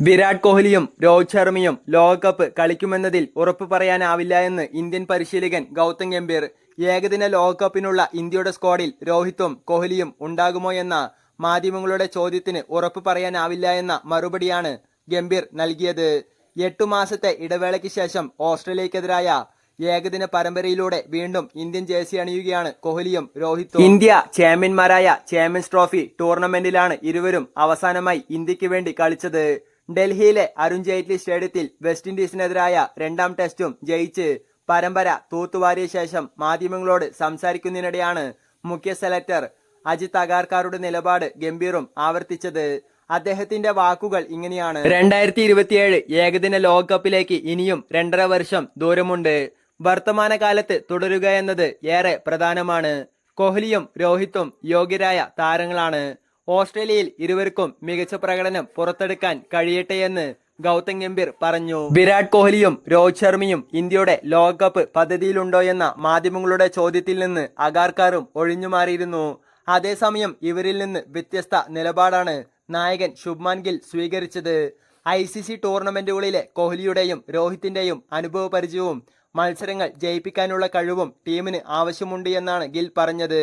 വിരാട് കോഹ്ലിയും രോഹിത് ശർമ്മയും ലോകകപ്പ് കളിക്കുമെന്നതിൽ ഉറപ്പ് പറയാനാവില്ല എന്ന് ഇന്ത്യൻ പരിശീലകൻ ഗൗതം ഗംഭീർ. ഏകദിന ലോകകപ്പിനുള്ള ഇന്ത്യയുടെ സ്ക്വാഡിൽ രോഹിത്തും കോഹ്ലിയും ഉണ്ടാകുമോ എന്ന മാധ്യമങ്ങളുടെ ചോദ്യത്തിന് ഉറപ്പ് പറയാനാവില്ല എന്ന മറുപടിയാണ് ഗംഭീർ നൽകിയത്. എട്ടു മാസത്തെ ഇടവേളയ്ക്ക് ശേഷം ഓസ്ട്രേലിയക്കെതിരായ ഏകദിന പരമ്പരയിലൂടെ വീണ്ടും ഇന്ത്യൻ ജേഴ്സി അണിയുകയാണ് കോഹ്ലിയും രോഹിത്തും. ഇന്ത്യ ചാമ്പ്യന്മാരായ ചാമ്പ്യൻസ് ട്രോഫി ടൂർണമെന്റിലാണ് ഇരുവരും അവസാനമായി ഇന്ത്യയ്ക്ക് വേണ്ടി കളിച്ചത്. ഡൽഹിയിലെ അരുൺ ജെയ്റ്റ്ലി സ്റ്റേഡിയത്തിൽ വെസ്റ്റ് ഇൻഡീസിനെതിരായ രണ്ടാം ടെസ്റ്റും ജയിച്ച് പരമ്പര തൂത്തുവാരിയ ശേഷം മാധ്യമങ്ങളോട് സംസാരിക്കുന്നതിനിടെയാണ് മുഖ്യ സെലക്ടർ അജിത് അഗാർക്കാരുടെ നിലപാട് ഗംഭീറും ആവർത്തിച്ചത്. അദ്ദേഹത്തിന്റെ വാക്കുകൾ ഇങ്ങനെയാണ്. രണ്ടായിരത്തി ഇരുപത്തിയേഴ് ഏകദിന ലോകകപ്പിലേക്ക് ഇനിയും രണ്ടര വർഷം ദൂരമുണ്ട്. വർത്തമാനകാലത്ത് തുടരുക എന്നത് ഏറെ പ്രധാനമാണ്. കോഹ്ലിയും രോഹിത്തും യോഗ്യരായ താരങ്ങളാണ്. ഓസ്ട്രേലിയയിൽ ഇരുവർക്കും മികച്ച പ്രകടനം പുറത്തെടുക്കാൻ കഴിയട്ടെയെന്ന് ഗൗതം ഗംഭീർ പറഞ്ഞു. വിരാട് കോഹ്ലിയും രോഹിത് ശർമ്മയും ഇന്ത്യയുടെ ലോകകപ്പ് പദ്ധതിയിലുണ്ടോ എന്ന മാധ്യമങ്ങളുടെ ചോദ്യത്തിൽ നിന്ന് അഗാർക്കാരും ഒഴിഞ്ഞുമാറിയിരുന്നു അതേസമയം ഇവരിൽ നിന്ന് വ്യത്യസ്ത നിലപാടാണ് നായകൻ ശുഭ്മാൻ ഗിൽ സ്വീകരിച്ചത്. ഐ സി സി ടൂർണമെന്റുകളിലെ കോഹ്ലിയുടെയും രോഹിത്തിന്റെയും അനുഭവ പരിചയവും മത്സരങ്ങൾ ജയിപ്പിക്കാനുള്ള കഴിവും ടീമിന് ആവശ്യമുണ്ട് എന്നാണ് ഗിൽ പറഞ്ഞത്.